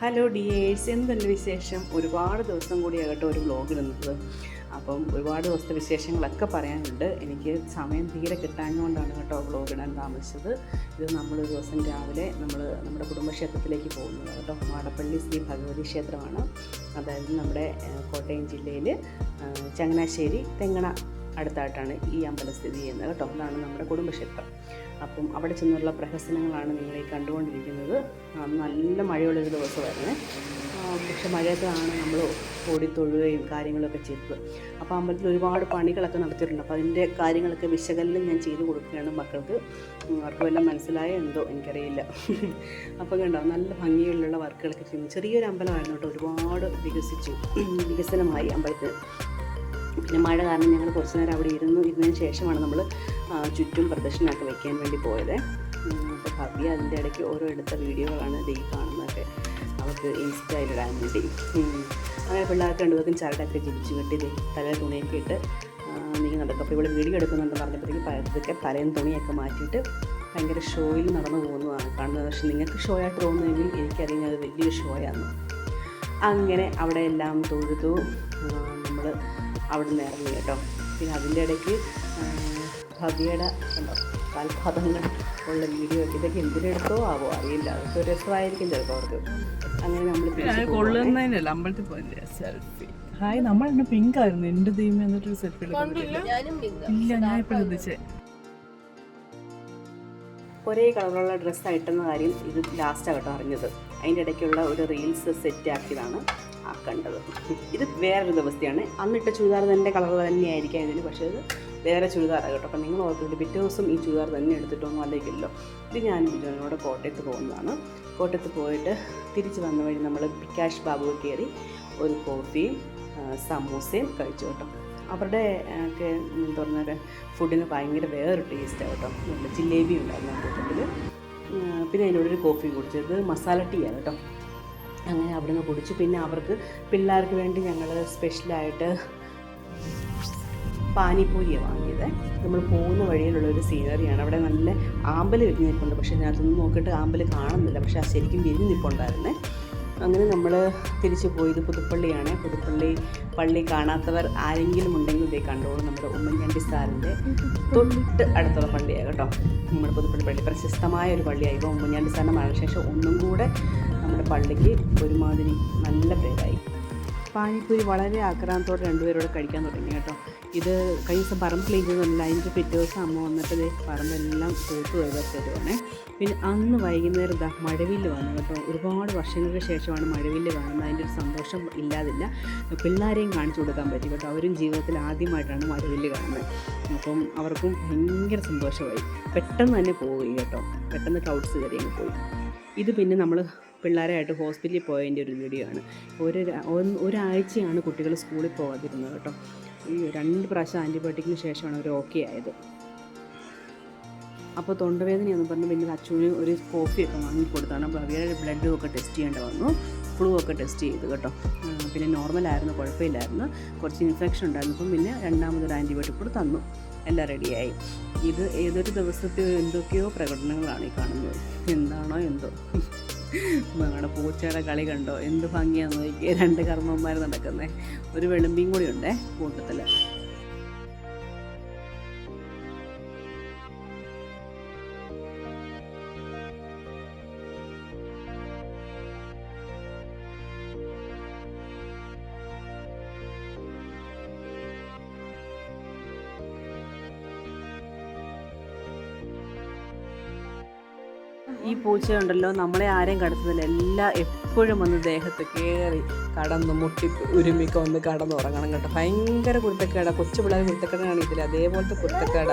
Hello dears എന്തുണ്ട് വിശേഷം? ഒരുപാട് ദിവസം കൂടി കൂടിയാകട്ടെ ഒരു വ്ലോഗ് ഇടുന്നത്. അപ്പം ഒരുപാട് ദിവസത്തെ വിശേഷങ്ങളൊക്കെ പറയാനുണ്ട്. എനിക്ക് സമയം തീരെ കിട്ടാഞ്ഞുകൊണ്ടാണ് കേട്ടോ വ്ലോഗ് ഇടാൻ താമസിച്ചത്. ഇത് നമ്മൾ ദിവസം രാവിലെ നമ്മൾ നമ്മുടെ കുടുംബക്ഷേത്രത്തിലേക്ക് പോകുന്നത് കേട്ടോ. മാടപ്പള്ളി ശ്രീ ഭഗവതി ക്ഷേത്രമാണ്. അതായത് നമ്മുടെ കോട്ടയം ജില്ലയിൽ ചങ്ങനാശ്ശേരി തെങ്ങണ അടുത്തായിട്ടാണ് ഈ അമ്പലം സ്ഥിതി ചെയ്യുന്നത് കേട്ടോ. അതാണ് നമ്മുടെ കുടുംബക്ഷേത്രം. അപ്പം അവിടെ ചെന്നുള്ള പ്രഹസനങ്ങളാണ് നിങ്ങൾ ഈ കണ്ടുകൊണ്ടിരിക്കുന്നത് നല്ല മഴയുള്ളൊരു ദിവസമായിരുന്നു. പക്ഷേ മഴയത്താണ് നമ്മൾ ഓടി തൊഴുകയും കാര്യങ്ങളൊക്കെ ചെയ്തത്. അപ്പോൾ അമ്പലത്തിൽ ഒരുപാട് പണികളൊക്കെ നടത്തിയിട്ടുണ്ട്. അപ്പോൾ അതിന്റെ കാര്യങ്ങളൊക്കെ വിശകലനം ഞാൻ ചെയ്തു കൊടുക്കുകയാണ് മക്കൾക്ക്. അവർക്ക് വല്ലതും മനസ്സിലായോ എന്തോ? എനിക്കറിയില്ല. അപ്പോൾ കണ്ടോ നല്ല ഭംഗിയുള്ള വർക്കുകളൊക്കെ ചെയ്യുന്നു. ചെറിയൊരു അമ്പലമായിരുന്നു കേട്ടോ. ഒരുപാട് വികസിച്ചു. വികസനമായി അമ്പലത്തിൽ പിന്നെ മഴ കാരണം ഞങ്ങൾ കുറച്ച് നേരം അവിടെ ഇരുന്നു. ഇരുന്നതിന് ശേഷമാണ് നമ്മൾ ചുറ്റും പ്രദക്ഷിണമൊക്കെ വെക്കാൻ വേണ്ടി പോയത്. അപ്പോൾ ഭവ്യ അതിന്റെ ഇടയ്ക്ക് ഓരോ എടുത്ത വീഡിയോകളാണ് ഈ കാണുന്നതൊക്കെ അവർക്ക് ഇൻസ്റ്റയിലിടാൻ വേണ്ടി. അങ്ങനെ പിള്ളേർക്ക് രണ്ടുപേർക്കും ചരടൊക്കെ ജിരിച്ചു കെട്ടി. തലയിൽ തുണിയൊക്കെ ഇട്ട് നീങ്ങി നടക്കും. അപ്പോൾ ഇവിടെ വീഡിയോ എടുക്കുന്നുണ്ടെന്ന് പറഞ്ഞപ്പോഴത്തേക്ക് പലതൊക്കെ തലേന്ന് തുണിയൊക്കെ മാറ്റിയിട്ട് ഭയങ്കര ഷോയിൽ നടന്നു പോകുന്നതാണ് കാണുന്നത്. പക്ഷെ നിങ്ങൾക്ക് ഷോ ആയിട്ട് തോന്നുമെങ്കിൽ എനിക്കറിയാം അത് വലിയൊരു ഷോയാണ് അങ്ങനെ അവിടെ എല്ലാം തൊഴുതു. നമ്മൾ അവിടെ നിന്ന് ഇറങ്ങി കേട്ടോ. പിന്നെ അതിന്റെ ഇടയ്ക്ക് ഭവ്യയുടെ കാൽപാദങ്ങൾ ഉള്ള വീഡിയോ ഒക്കെ. ഇതൊക്കെ എന്തിനെടുത്തോ ആവോ? അറിയില്ല. അതൊക്കെ ഒരു രസമായിരിക്കും ചിലപ്പോൾ അവർക്ക്. അങ്ങനെ നമ്മൾ കൊള്ളുന്നതിനല്ല അമ്പലത്തിൽ പോയില്ലേ? സെൽഫി. ഹായ് നമ്മൾ എന്നെ പിങ്ക് ആയിരുന്നു. എന്റെ ദൈവം എന്നിട്ടൊരു സെൽഫി ഇല്ല ഞാൻ ഇപ്പൊ ശ്രദ്ധിച്ചേ ഒരേ കളറുള്ള ഡ്രസ്സ് ഇട്ടെന്ന കാര്യം ഇത് ലാസ്റ്റ് ആകട്ടോ അറിഞ്ഞത്. അതിന്റെ ഇടയ്ക്കുള്ള ഒരു റീൽസ് സെറ്റ് ആക്കിയതാണ്. ആ കണ്ടത്. ഇത് വേറൊരു ദിവസത്തെയാണ്. അന്നിട്ട ചുരിദാർ തന്നെ കളർ തന്നെയായിരിക്കാം ഇതിന്. പക്ഷേ ഇത് വേറെ ചുരിദാറാണ് കേട്ടോ. അപ്പം നിങ്ങൾ ഓർത്തിട്ട് പിറ്റേ ദിവസം ഈ ചുരിദാർ തന്നെ എടുത്തിട്ടൊന്നും അല്ലെങ്കിലോ ഇത് ഞാൻ ബിജോനോട് കോട്ടയത്ത് പോകുന്നതാണ്. കോട്ടയത്ത് പോയിട്ട് തിരിച്ച് വന്ന വഴി നമ്മൾ പിക്കാഷ് ബാബു കയറി ഒരു കോഫിയും സമൂസയും കഴിച്ചു കേട്ടോ. അവരുടെ ഒക്കെ എന്താ പറഞ്ഞാൽ ഫുഡിന് ഭയങ്കര വേറൊരു ടേസ്റ്റാണ് കേട്ടോ. നല്ല ജിലേബി ഉണ്ടായിരുന്നു കൂട്ടത്തിൽ പിന്നെ അതിനോടൊരു കോഫി കുടിച്ചത് മസാല ടീ ആണ് കേട്ടോ. അങ്ങനെ അവിടുന്ന് കുടിച്ചു. പിന്നെ അവർക്ക് പിള്ളേർക്ക് വേണ്ടി ഞങ്ങൾ സ്പെഷ്യലായിട്ട് പാനിപ്പൂരിയാണ് വാങ്ങിയത്. നമ്മൾ പോകുന്ന വഴിയിലുള്ള ഒരു സീനറിയാണ് അവിടെ നല്ല ആമ്പൽ വിരിഞ്ഞ് പക്ഷേ ഞാൻ അതൊന്നും നോക്കിയിട്ട് ആമ്പൽ കാണുന്നില്ല. പക്ഷേ ആ ശരിക്കും വിരിഞ്ഞ് നിൽപ്പുണ്ടായിരുന്നേ അങ്ങനെ നമ്മൾ തിരിച്ചു പോയത് പുതുപ്പള്ളിയാണ്. പുതുപ്പള്ളി പള്ളി കാണാത്തവർ ആരെങ്കിലും ഉണ്ടെങ്കിൽ ഇതേ കണ്ടോളൂ നമ്മുടെ ഉമ്മൻചാണ്ടി സാറിന്റെ തൊട്ട് അടുത്തുള്ള പള്ളിയാണ് കേട്ടോ. നമ്മുടെ പുതുപ്പള്ളി പള്ളി. പ്രശസ്തമായ ഒരു പള്ളിയായി. ഇപ്പോൾ ഉമ്മൻചാണ്ടി സാറിന്റെ മരണശേഷം ഒന്നും കൂടെ നമ്മുടെ പള്ളിക്ക് ഒരുമാതിരി നല്ല പേരായി. പാനിപ്പൂരി വളരെ ആക്രാന്തോടെ രണ്ടുപേരോട് കഴിക്കാൻ തുടങ്ങി കേട്ടോ. ഇത് കഴിഞ്ഞ ദിവസം പറമ്പ് ക്ലീൻ ചെയ്തല്ല അതിന്റെ പിറ്റേ ദിവസം അമ്മ വന്നിട്ട് പറമ്പെല്ലാം തൂത്ത് തരുവാണേ. പിന്നെ അന്ന് വൈകുന്നേരം ഇതാ മഴവില്ല് വന്നു കേട്ടോ. ഒരുപാട് വർഷങ്ങൾക്ക് ശേഷമാണ് മഴവില്ല് കാണുന്നത്. അതിന്റെ ഒരു സന്തോഷം ഇല്ലാതില്ല. പിള്ളേരെയും കാണിച്ചു കൊടുക്കാൻ പറ്റി കേട്ടോ. അവരും ജീവിതത്തിൽ ആദ്യമായിട്ടാണ് മഴവില്ല് കാണുന്നത്. അപ്പം അവർക്കും ഭയങ്കര സന്തോഷമായി. പെട്ടെന്ന് തന്നെ പോയി കേട്ടോ. പെട്ടെന്ന് ക്ലൗഡ്സ് കയറിയങ്ങ് പോയി. ഇത് പിന്നെ നമ്മൾ പിള്ളേരായിട്ട് ഹോസ്പിറ്റലിൽ പോയതിന്റെ ഒരു വീഡിയോ ആണ്. ഒരു ഒരാഴ്ചയാണ് കുട്ടികൾ സ്കൂളിൽ പോകാതിരുന്നത് കേട്ടോ. ഈ രണ്ട് പ്രാവശ്യം ആന്റിബയോട്ടിക്കിന് ശേഷമാണ് അവർ ഓക്കെ ആയത്. അപ്പോൾ തൊണ്ടവേദനയെന്ന് പറഞ്ഞ് പിന്നെ അച്ഛന് ഒരു കോഫിയൊക്കെ വാങ്ങിക്കൊടുത്താണ്. ഭവ്യയുടെ ബ്ലഡും ഒക്കെ ടെസ്റ്റ് ചെയ്യേണ്ടി വന്നു. ഫ്ലൂ ഒക്കെ ടെസ്റ്റ് ചെയ്തു കേട്ടോ. പിന്നെ നോർമലായിരുന്നു കുഴപ്പമില്ലായിരുന്നു. കുറച്ച് ഇൻഫെക്ഷൻ ഉണ്ടായിരുന്നു. അപ്പം പിന്നെ രണ്ടാമതൊരു ആന്റിബയോട്ടിക് കൂടെ തന്നു. എല്ലാം റെഡിയായി ഇത് ഏതൊരു ദിവസത്തെ എന്തൊക്കെയോ പ്രകടനങ്ങളാണ് ഈ കാണുന്നത്. എന്താണോ എന്തോ. ഞങ്ങളുടെ പൂച്ചയുടെ കളി കണ്ടോ? എന്ത് ഭംഗിയാന്ന് നോക്കിയാൽ രണ്ട് കർമ്മന്മാർ നടക്കുന്നത് ഒരു വെളുമ്പിയും കൂടി ഉണ്ടേ കൂട്ടത്തിൽ ഈ പൂച്ചയുണ്ടല്ലോ നമ്മളെ ആരെയും കടത്തുന്നില്ല. എല്ലാ എപ്പോഴും വന്ന് ദേഹത്ത് കയറി കടന്ന് മുട്ടി ഉരുമിക്ക വന്ന് കടന്നുറങ്ങണം കേട്ടോ. ഭയങ്കര കുരുത്തക്കേട. കൊച്ചു പിള്ളേർ കുരുത്തക്കേട കാണിക്കില്ല അതേപോലത്തെ കുരുത്തക്കേട.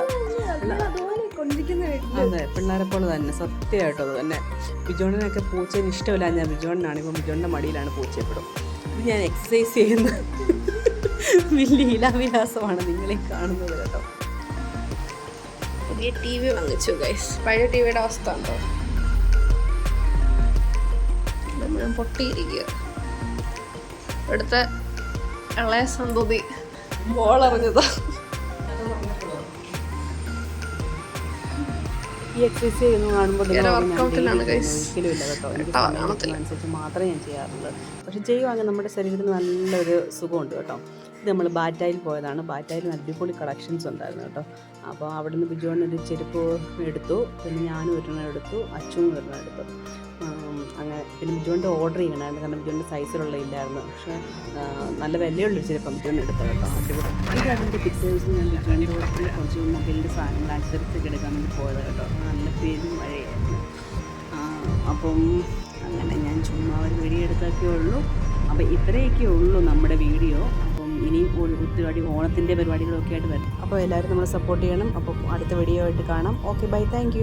അതെ പിള്ളേരെ പോലെ തന്നെ. സത്യമായിട്ടോ അത് തന്നെ. ബിജോണിനൊക്കെ പൂച്ചേന് ഇഷ്ടമില്ല. ഞാൻ ബിജോണിനാണ്. ഇപ്പം ബിജോണിന്റെ മടിയിലാണ് പൂച്ചയപ്പെടും ഇത് ഞാൻ എക്സസൈസ് ചെയ്യുന്ന വലിയ ലീലാവിലാസമാണ് നിങ്ങളെ കാണുന്നത് കേട്ടോ. പുതിയ ടി വി വാങ്ങിച്ചു ഗൈസ് പഴയ ടി വിയുടെ അവസ്ഥ ഉണ്ടോ? മുഴുവൻ പൊട്ടിയിരിക്കുക ഇവിടുത്തെ ഇളയ സന്തതി ബോളറിഞ്ഞതാ ഈ എക്സസൈസ് ചെയ്യുന്ന കാണുമ്പോൾ അനുസരിച്ച് മാത്രമേ ഞാൻ ചെയ്യാറുള്ളൂ. പക്ഷെ ചെയ്യുവാണെങ്കിൽ നമ്മുടെ ശരീരത്തിന് നല്ലൊരു സുഖമുണ്ട് കേട്ടോ. ഇത് നമ്മൾ ബാറ്റായിൽ പോയതാണ്. ബാറ്റായിൽ അടിപൊളി കളക്ഷൻസ് ഉണ്ടായിരുന്നു കേട്ടോ. അപ്പോൾ അവിടെ നിന്ന് ഒരു ചെരുപ്പ് എടുത്തു. പിന്നെ ഞാനും ഒരെണ്ണം എടുത്തു. അച്ഛനും ഒരെണ്ണം എടുത്തു. അങ്ങനെ പിന്നെ ബിജുവിന്റെ ഓർഡർ ചെയ്യണമായിരുന്നു കാരണം ബിജുവിന്റെ സൈസിലുള്ള ഇല്ലായിരുന്നു. പക്ഷേ നല്ല വിലയുള്ളൊരു ചെരുപ്പം ബിജുവിന് എടുത്തു കേട്ടോ. അടിപൊളി. ഇത് അതിന്റെ പിക്ചേഴ്സ് ഞാൻ ബിജുവിന്റെ കൂടെ കുറച്ച് മൊബൈലിന്റെ സാധനങ്ങൾ അനുസരിച്ചൊക്കെ എടുക്കാൻ വേണ്ടി പോയത് കേട്ടോ. നല്ല പേരും മഴയായിരുന്നു. അപ്പം അങ്ങനെ ഞാൻ ചുമ്മാ ഒരു വീഡിയോ എടുത്തൊക്കെ ഉള്ളൂ. അപ്പോൾ ഇത്രയൊക്കെ ഉള്ളൂ നമ്മുടെ വീഡിയോ. അപ്പം ഇനി ഒരു ഒത്തിരി ഓണത്തിന്റെ പരിപാടികളൊക്കെ ആയിട്ട് വരും. അപ്പോൾ എല്ലാവരും നമ്മളെ സപ്പോർട്ട് ചെയ്യണം. അപ്പോൾ അടുത്ത വീഡിയോ ആയിട്ട് കാണാം. Okay bye thank